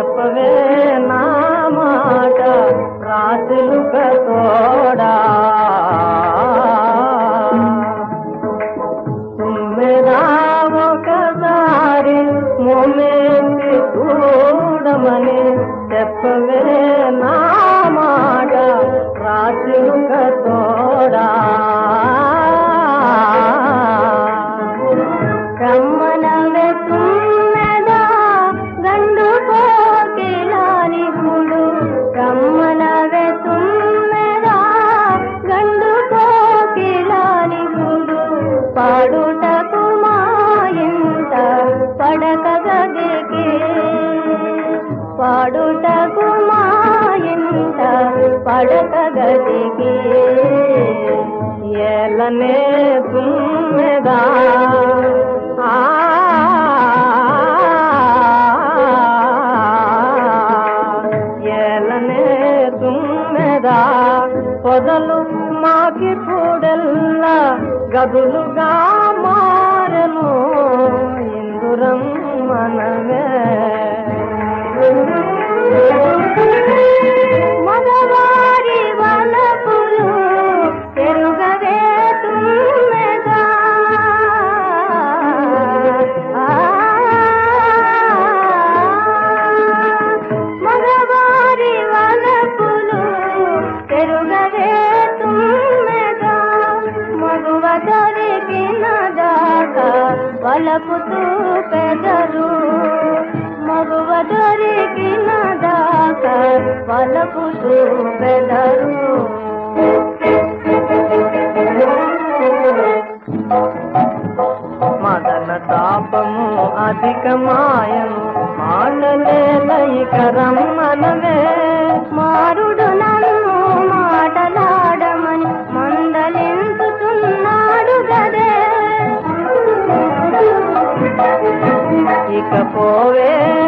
చెప్పవే నా మాట రాసులు తోడా తుమ్మెదా ఒకసారి మొమెంటి చూడమని చెప్పవే నా మాట రాసులుక తోడా పడక గదికి పాడుటకు మా ఇంట పడక గదికి ఏలనే తుమ్మెదా ఎలనే తుమ్మెదా పొదలు మాకి పూడల్లా గదులుగా మా മധുരം മനവേ తలపుతూ పెదరు మగువ దొరికిన దాకా పలపుతూ పెదరు. మదన తాపము అధికమాయను போவே